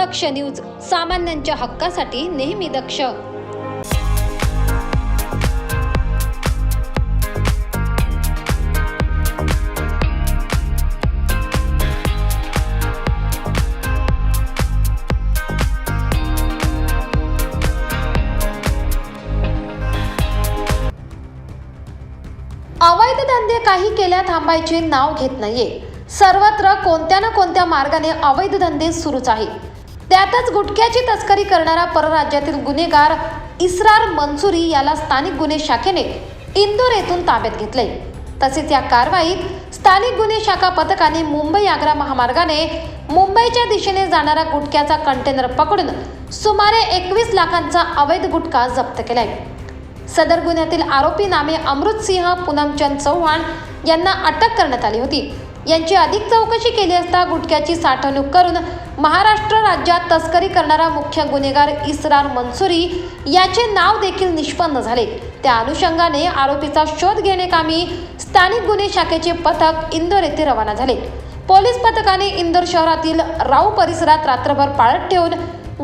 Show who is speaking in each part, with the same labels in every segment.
Speaker 1: दक्ष news सामान्यांच्या हक्कासाठी नेहमी दक्ष. अवैध धंदे काही केल्या थांबायचे नाव घेत नाहीये. सर्वत्र कोणत्या ना कोणत्या मार्गाने अवैध धंदे सुरूच आहे त्यातच गुटख्याची तस्करी करणारा परराज्यातील गुन्हेगार इस्रार मंसुरी याला स्थानिक गुन्हे शाखेने इंदोर येथून ताब्यात घेतले. तसेच या कारवाईत स्थानिक गुन्हे शाखा पथकाने मुंबई आग्रा महामार्गाने मुंबईच्या दिशेने जाणारा गुटख्याचा कंटेनर पकडून सुमारे एकवीस लाखांचा अवैध गुटखा जप्त केलाय. सदर गुन्ह्यातील आरोपी नामे अमृतसिंह पूनमचंद चव्हाण यांना अटक करण्यात आली होती. यांची अधिक चौकशी केली असता गुटख्याची साठवणूक करून महाराष्ट्र राज्यात तस्करी करणारा मुख्य गुन्हेगार इस्रार मंसुरी याचे नाव देखील निष्पन्न झाले. त्या अनुषंगाने आरोपीचा शोध घेण्याकामी स्थानिक गुन्हे शाखेचे पथक इंदोर येथे रवाना झाले. पोलीस पथकाने इंदोर शहरातील राऊ परिसरात रात्रभर पाळत ठेवून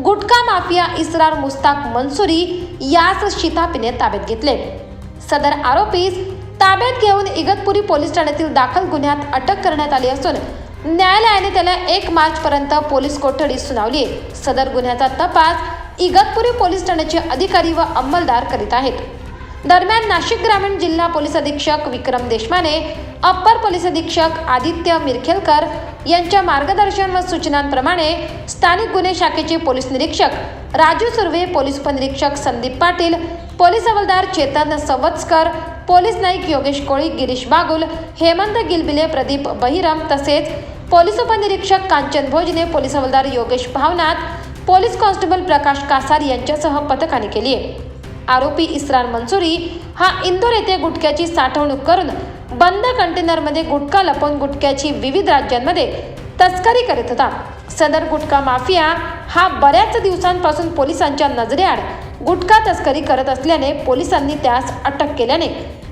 Speaker 1: गुटखा माफिया इस्रार मुस्ताक मंसुरी याच शितापीने ताब्यात घेतले. सदर आरोपीस ताब्यात घेऊन इगतपुरी पोलीस ठाण्यातील दाखल गुन्ह्यात अटक करण्यात आली असून न्यायालयाने त्याला एक मार्च पर्यंत पोलीस कोठडी सुनावली आहे. सदर गुन्ह्याचा तपास इगतपुरी पोलीस ठाण्याचे अधिकारी व अंमलदार करीत आहेत. दरम्यान नाशिक ग्रामीण जिल्हा पोलीस अधीक्षक विक्रम देशमाने अप्पर पोलीस अधीक्षक आदित्य मिरखेलकर यांच्या मार्गदर्शन व सूचनांप्रमाणे स्थानिक गुन्हे शाखेचे पोलीस निरीक्षक राजू सुर्वे पोलीस उपनिरीक्षक संदीप पाटील पोलीस हवालदार चेतन सवत्सकर पोलीस नाईक योगेश कोळी गिरीश बागुल हेमंत गिलबिले प्रदीप बहिरम तसेच पोलीस उपनिरीक्षक कांचन भोजने पोलीस हवालदार योगेश भावनाथ पोलीस कॉन्स्टेबल प्रकाश कासार यांच्यासह पथकाने केली आहे. आरोपी इस्रार मंसुरी हा इंदोर येथे गुटख्याची साठवणूक करून बंद कंटेनरमध्ये गुटखा लपवून गुटख्याची विविध राज्यांमध्ये तस्करी करीत होता. सदर गुटखा माफिया हा बऱ्याच दिवसांपासून पोलिसांच्या नजरेआड गुटखा तस्करी करत असल्याने पोलिसांनी त्यास अटक केल्याने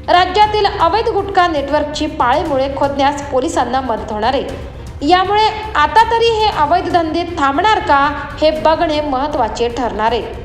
Speaker 1: राज्यातील अवैध गुटखा नेटवर्कची पाळेमुळे खोदण्यास पोलिसांना मदत होणार आहे. यामुळे आता तरी हे अवैध धंदे थांबणार का हे बघणे महत्त्वाचे ठरणार आहे.